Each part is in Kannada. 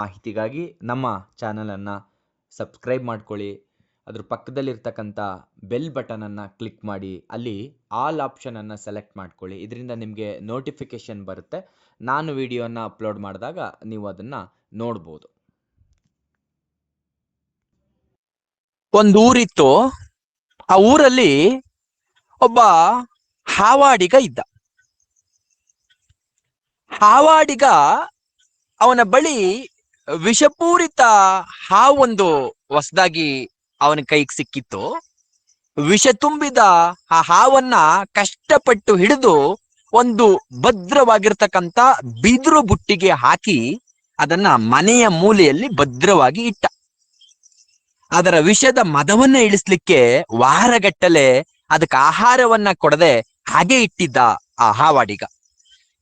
ಮಾಹಿತಿಗಾಗಿ ನಮ್ಮ ಚಾನಲನ್ನು ಸಬ್ಸ್ಕ್ರೈಬ್ ಮಾಡ್ಕೊಳ್ಳಿ. ಅದ್ರ ಪಕ್ಕದಲ್ಲಿರ್ತಕ್ಕಂಥ ಬೆಲ್ ಬಟನನ್ನು ಕ್ಲಿಕ್ ಮಾಡಿ. ಅಲ್ಲಿ ಆಲ್ ಆಪ್ಷನನ್ನು ಸೆಲೆಕ್ಟ್ ಮಾಡ್ಕೊಳ್ಳಿ. ಇದರಿಂದ ನಿಮಗೆ ನೋಟಿಫಿಕೇಷನ್ ಬರುತ್ತೆ. ನಾನು ವಿಡಿಯೋನ ಅಪ್ಲೋಡ್ ಮಾಡಿದಾಗ ನೀವು ಅದನ್ನು ನೋಡ್ಬೋದು. ಒಂದು ಊರಿತ್ತು. ಆ ಊರಲ್ಲಿ ಒಬ್ಬ ಹಾವಾಡಿಗ ಇದ್ದ. ಹಾವಾಡಿಗ ಅವನ ಬಳಿ ವಿಷಪೂರಿತ ಹಾವೊಂದು ಹೊಸದಾಗಿ ಅವನ ಕೈಗೆ ಸಿಕ್ಕಿತ್ತು. ವಿಷ ತುಂಬಿದ ಆ ಹಾವನ್ನ ಕಷ್ಟಪಟ್ಟು ಹಿಡಿದು ಒಂದು ಭದ್ರವಾಗಿರ್ತಕ್ಕಂತ ಬಿದಿರು ಬುಟ್ಟಿಗೆ ಹಾಕಿ ಅದನ್ನ ಮನೆಯ ಮೂಲೆಯಲ್ಲಿ ಭದ್ರವಾಗಿ ಇಟ್ಟ. ಅದರ ವಿಷದ ಮದವನ್ನ ಇಳಿಸ್ಲಿಕ್ಕೆ ವಾರಗಟ್ಟಲೆ ಅದಕ್ಕೆ ಆಹಾರವನ್ನ ಕೊಡದೆ ಹಾಗೆ ಇಟ್ಟಿದ್ದ ಆ ಹಾವಾಡಿಗ.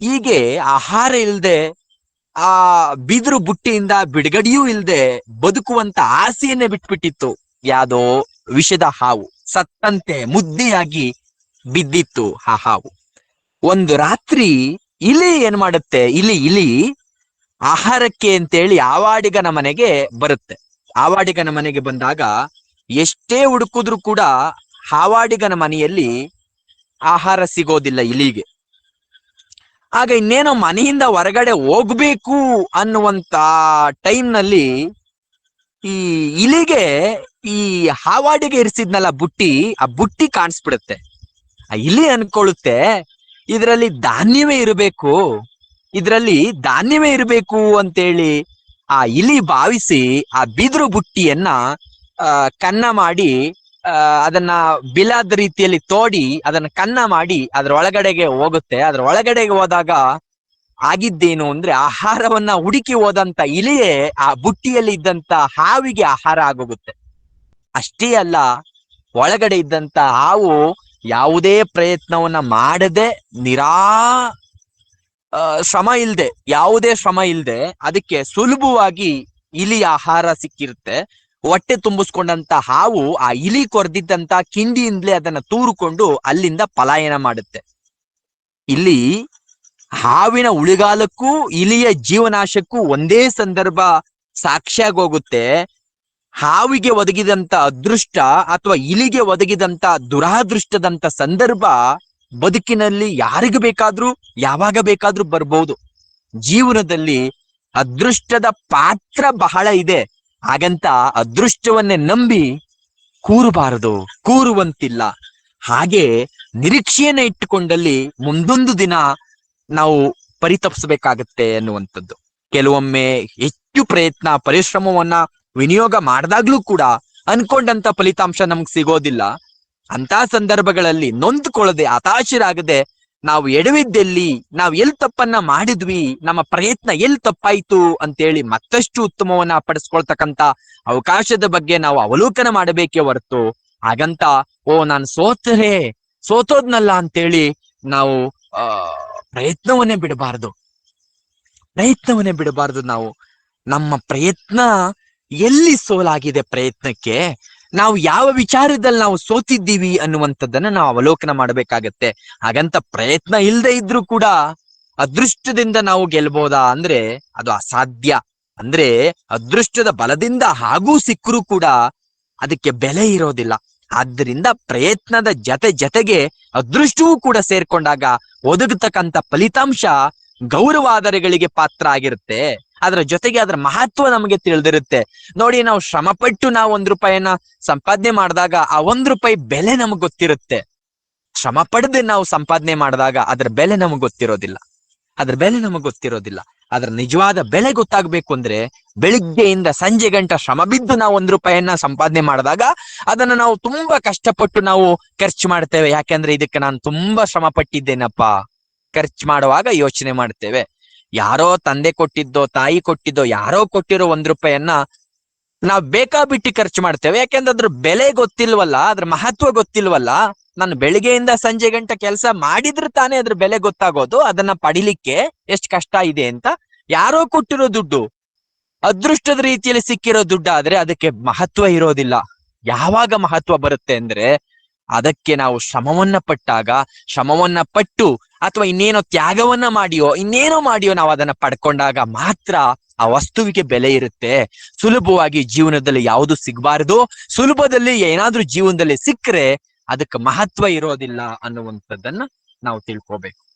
ಹೀಗೆ ಆಹಾರ ಇಲ್ದೆ ಆ ಬಿದಿರು ಬುಟ್ಟಿಯಿಂದ ಬಿಡುಗಡೆಯೂ ಇಲ್ಲದೆ ಬದುಕುವಂತ ಆಸೆಯನ್ನೇ ಬಿಟ್ಬಿಟ್ಟಿತ್ತು. ಯಾವುದೋ ವಿಷದ ಹಾವು, ಸತ್ತಂತೆ ಮುದ್ದೆಯಾಗಿ ಬಿದ್ದಿತ್ತು ಆ ಹಾವು. ಒಂದು ರಾತ್ರಿ ಇಲಿ ಏನ್ ಮಾಡುತ್ತೆ? ಇಲಿ ಇಲಿ ಆಹಾರಕ್ಕೆ ಅಂತೇಳಿ ಆವಾಡಿಗನ ಮನೆಗೆ ಬರುತ್ತೆ. ಆವಾಡಿಗನ ಮನೆಗೆ ಬಂದಾಗ ಎಷ್ಟೇ ಹುಡುಕಿದ್ರು ಕೂಡ ಹಾವಾಡಿಗನ ಮನೆಯಲ್ಲಿ ಆಹಾರ ಸಿಗೋದಿಲ್ಲ ಇಲಿಗೆ. ಆಗ ಇನ್ನೇನೋ ಮನೆಯಿಂದ ಹೊರಗಡೆ ಹೋಗ್ಬೇಕು ಅನ್ನುವಂತ ಟೈಮ್ನಲ್ಲಿ ಈ ಇಲಿಗೆ ಈ ಹಾವಾಡಿಗೆ ಇರಿಸಿದ್ನಲ್ಲ ಬುಟ್ಟಿ, ಆ ಬುಟ್ಟಿ ಕಾಣಿಸ್ಬಿಡುತ್ತೆ. ಆ ಇಲಿ ಅನ್ಕೊಳ್ಳುತ್ತೆ, ಇದರಲ್ಲಿ ಧಾನ್ಯವೇ ಇರಬೇಕು, ಇದರಲ್ಲಿ ಧಾನ್ಯವೇ ಇರಬೇಕು ಅಂತೇಳಿ ಆ ಇಲಿ ಭಾವಿಸಿ ಆ ಬಿದಿರು ಬುಟ್ಟಿಯನ್ನ ಕನ್ನ ಮಾಡಿ ಅದನ್ನ ಬಿಲಾದ ರೀತಿಯಲ್ಲಿ ತೋಡಿ ಅದನ್ನ ಕನ್ನ ಮಾಡಿ ಅದ್ರ ಒಳಗಡೆಗೆ ಹೋಗುತ್ತೆ. ಅದ್ರ ಒಳಗಡೆಗೆ ಹೋದಾಗ ಆಗಿದ್ದೇನು ಅಂದ್ರೆ ಆಹಾರವನ್ನ ಹುಡುಕಿ ಹೋದಂತ ಇಲಿಯೇ ಆ ಬುಟ್ಟಿಯಲ್ಲಿ ಇದ್ದಂತ ಹಾವಿಗೆ ಆಹಾರ ಆಗೋಗುತ್ತೆ. ಅಷ್ಟೇ ಅಲ್ಲ, ಒಳಗಡೆ ಇದ್ದಂತ ಹಾವು ಯಾವುದೇ ಪ್ರಯತ್ನವನ್ನ ಮಾಡದೆ ನಿರಾ ಶ್ರಮ ಇಲ್ಲದೆ ಯಾವುದೇ ಶ್ರಮ ಇಲ್ಲದೆ ಅದಕ್ಕೆ ಸುಲಭವಾಗಿ ಇಲಿ ಆಹಾರ ಸಿಕ್ಕಿರುತ್ತೆ. ಹೊಟ್ಟೆ ತುಂಬಿಸ್ಕೊಂಡಂತ ಹಾವು ಆ ಇಲಿ ಕೊರೆದಿದ್ದಂತ ಕಿಂಡಿಯಿಂದಲೇ ಅದನ್ನ ತೂರುಕೊಂಡು ಅಲ್ಲಿಂದ ಪಲಾಯನ ಮಾಡುತ್ತೆ. ಇಲ್ಲಿ ಹಾವಿನ ಉಳಿಗಾಲಕ್ಕೂ ಇಲಿಯ ಜೀವನಾಶಕ್ಕೂ ಒಂದೇ ಸಂದರ್ಭ ಸಾಕ್ಷಿಯಾಗೋಗುತ್ತೆ ಹಾವಿಗೆ ಒದಗಿದಂತ ಅದೃಷ್ಟ ಅಥವಾ ಇಲಿಗೆ ಒದಗಿದಂತ ದುರಾದೃಷ್ಟದಂತ ಸಂದರ್ಭ ಬದುಕಿನಲ್ಲಿ ಯಾರಿಗೂ ಬೇಕಾದ್ರೂ, ಯಾವಾಗ ಬೇಕಾದ್ರೂ ಬರ್ಬೋದು. ಜೀವನದಲ್ಲಿ ಅದೃಷ್ಟದ ಪಾತ್ರ ಬಹಳ ಇದೆ. ಹಾಗಂತ ಅದೃಷ್ಟವನ್ನೇ ನಂಬಿ ಕೂರಬಾರದು, ಕೂರುವಂತಿಲ್ಲ. ಹಾಗೆ ನಿರೀಕ್ಷೆಯನ್ನ ಇಟ್ಟುಕೊಂಡಲ್ಲಿ ಮುಂದೊಂದು ದಿನ ನಾವು ಪರಿತಪಿಸಬೇಕಾಗತ್ತೆ ಅನ್ನುವಂಥದ್ದು. ಕೆಲವೊಮ್ಮೆ ಹೆಚ್ಚು ಪ್ರಯತ್ನ, ಪರಿಶ್ರಮವನ್ನ ವಿನಿಯೋಗ ಮಾಡಿದಾಗ್ಲೂ ಕೂಡ ಅನ್ಕೊಂಡಂತ ಫಲಿತಾಂಶ ನಮ್ಗೆ ಸಿಗೋದಿಲ್ಲ. ಅಂತ ಸಂದರ್ಭಗಳಲ್ಲಿ ನೊಂದ್ಕೊಳ್ಳದೆ, ಹತಾಶರಾಗದೆ ನಾವು ಎಡವಿದ್ದೆಲ್ಲಿ ನಾವು ಎಲ್ ತಪ್ಪನ್ನ ಮಾಡಿದ್ವಿ, ನಮ್ಮ ಪ್ರಯತ್ನ ಎಲ್ ತಪ್ಪಾಯ್ತು ಅಂತೇಳಿ ಮತ್ತಷ್ಟು ಉತ್ತಮವನ್ನ ಪಡಿಸ್ಕೊಳ್ತಕ್ಕಂತ ಅವಕಾಶದ ಬಗ್ಗೆ ನಾವು ಅವಲೋಕನ ಮಾಡಬೇಕೇ ಹೊರತು ಹಾಗಂತ, ಓ ನಾನು ಸೋತರೆ, ಸೋತೋದ್ನಲ್ಲ ಅಂತೇಳಿ ನಾವು, ಆ, ಪ್ರಯತ್ನವನ್ನೇ ಬಿಡಬಾರದು. ಪ್ರಯತ್ನವನ್ನೇ ಬಿಡಬಾರದು ನಾವು. ನಮ್ಮ ಪ್ರಯತ್ನ ಎಲ್ಲಿ ಸೋಲಾಗಿದೆ ಪ್ರಯತ್ನಕ್ಕೆ? ನಾವು ಯಾವ ವಿಚಾರದಲ್ಲಿ ನಾವು ಸೋತಿದ್ದೀವಿ ಅನ್ನುವಂಥದ್ದನ್ನ ನಾವು ಅವಲೋಕನ ಮಾಡಬೇಕಾಗತ್ತೆ. ಹಾಗಂತ ಪ್ರಯತ್ನ ಇಲ್ಲದೆ ಇದ್ರೂ ಕೂಡ ಅದೃಷ್ಟದಿಂದ ನಾವು ಗೆಲ್ಬೋದಾ ಅಂದ್ರೆ ಅದು ಅಸಾಧ್ಯ. ಅಂದ್ರೆ ಅದೃಷ್ಟದ ಬಲದಿಂದ ಹಾಗೂ ಸಿಕ್ಕರೂ ಕೂಡ ಅದಕ್ಕೆ ಬೆಲೆ ಇರೋದಿಲ್ಲ. ಆದ್ದರಿಂದ ಪ್ರಯತ್ನದ ಜತೆ ಜತೆಗೆ ಅದೃಷ್ಟವೂ ಕೂಡ ಸೇರ್ಕೊಂಡಾಗ ಒದಗತಕ್ಕಂತ ಫಲಿತಾಂಶ ಗೌರವಾದರೆಗಳಿಗೆ ಪಾತ್ರ ಆಗಿರುತ್ತೆ. ಅದರ ಜೊತೆಗೆ ಅದರ ಮಹತ್ವ ನಮಗೆ ತಿಳಿದಿರುತ್ತೆ. ನೋಡಿ ನಾವು ಶ್ರಮಪಟ್ಟು ನಾವು ಒಂದ್ ರೂಪಾಯಿನ ಸಂಪಾದನೆ ಮಾಡಿದಾಗ ಆ ಒಂದ್ ರೂಪಾಯಿ ಬೆಲೆ ನಮಗ್ ಗೊತ್ತಿರುತ್ತೆ. ಶ್ರಮ ಪಡೆದು ನಾವು ಸಂಪಾದನೆ ಮಾಡಿದಾಗ ಅದರ ಬೆಲೆ ನಮಗ್ ಗೊತ್ತಿರೋದಿಲ್ಲ. ಅದ್ರ ಬೆಲೆ ನಮಗ್ ಗೊತ್ತಿರೋದಿಲ್ಲ. ಅದರ ನಿಜವಾದ ಬೆಲೆ ಗೊತ್ತಾಗ್ಬೇಕು ಅಂದ್ರೆ ಬೆಳಿಗ್ಗೆಯಿಂದ ಸಂಜೆ ಗಂಟ ಶ್ರಮ ಬಿದ್ದು ನಾವು ಒಂದ್ ರೂಪಾಯಿಯನ್ನ ಸಂಪಾದನೆ ಮಾಡಿದಾಗ ಅದನ್ನ ನಾವು ತುಂಬಾ ಕಷ್ಟಪಟ್ಟು ನಾವು ಖರ್ಚು ಮಾಡ್ತೇವೆ. ಯಾಕೆಂದ್ರೆ ಇದಕ್ಕೆ ನಾನು ತುಂಬಾ ಶ್ರಮ ಪಟ್ಟಿದ್ದೇನಪ್ಪ ಖರ್ಚು ಮಾಡುವಾಗ ಯೋಚನೆ ಮಾಡ್ತೇವೆ. ಯಾರೋ ತಂದೆ ಕೊಟ್ಟಿದ್ದೋ, ತಾಯಿ ಕೊಟ್ಟಿದ್ದೋ, ಯಾರೋ ಕೊಟ್ಟಿರೋ ಒಂದ್ ರೂಪಾಯನ್ನ ನಾವ್ ಬೇಕಾಬಿಟ್ಟಿ ಖರ್ಚು ಮಾಡ್ತೇವೆ. ಯಾಕೆಂದ್ರೆ ಅದ್ರ ಬೆಲೆ ಗೊತ್ತಿಲ್ವಲ್ಲ, ಅದ್ರ ಮಹತ್ವ ಗೊತ್ತಿಲ್ವಲ್ಲ. ನಾನು ಬೆಳಿಗ್ಗೆಯಿಂದ ಸಂಜೆ ಗಂಟ ಕೆಲಸ ಮಾಡಿದ್ರೆ ತಾನೇ ಅದ್ರ ಬೆಲೆ ಗೊತ್ತಾಗೋದು. ಅದನ್ನ ಪಡಿಲಿಕ್ಕೆ ಎಷ್ಟು ಕಷ್ಟ ಇದೆ ಅಂತ ಯಾರೋ ಕೊಟ್ಟಿರೋ ದುಡ್ಡು, ಅದೃಷ್ಟದ ರೀತಿಯಲ್ಲಿ ಸಿಕ್ಕಿರೋ ದುಡ್ಡಾದ್ರೆ ಅದಕ್ಕೆ ಮಹತ್ವ ಇರೋದಿಲ್ಲ. ಯಾವಾಗ ಮಹತ್ವ ಬರುತ್ತೆ ಅಂದ್ರೆ ಅದಕ್ಕೆ ನಾವು ಶ್ರಮವನ್ನ ಪಟ್ಟಾಗ ಶ್ರಮವನ್ನ ಪಟ್ಟು ಅಥವಾ ಇನ್ನೇನೋ ತ್ಯಾಗವನ್ನ ಮಾಡಿಯೋ, ಇನ್ನೇನೋ ಮಾಡಿಯೋ ನಾವು ಅದನ್ನ ಪಡ್ಕೊಂಡಾಗ ಮಾತ್ರ ಆ ವಸ್ತುವಿಗೆ ಬೆಲೆ ಇರುತ್ತೆ. ಸುಲಭವಾಗಿ ಜೀವನದಲ್ಲಿ ಯಾವುದು ಸಿಗಬಾರದು? ಸುಲಭದಲ್ಲಿ ಏನಾದ್ರೂ ಜೀವನದಲ್ಲಿ ಸಿಕ್ಕರೆ ಅದಕ್ಕೆ ಮಹತ್ವ ಇರೋದಿಲ್ಲ ಅನ್ನುವಂಥದ್ದನ್ನ ನಾವು ತಿಳ್ಕೋಬೇಕು.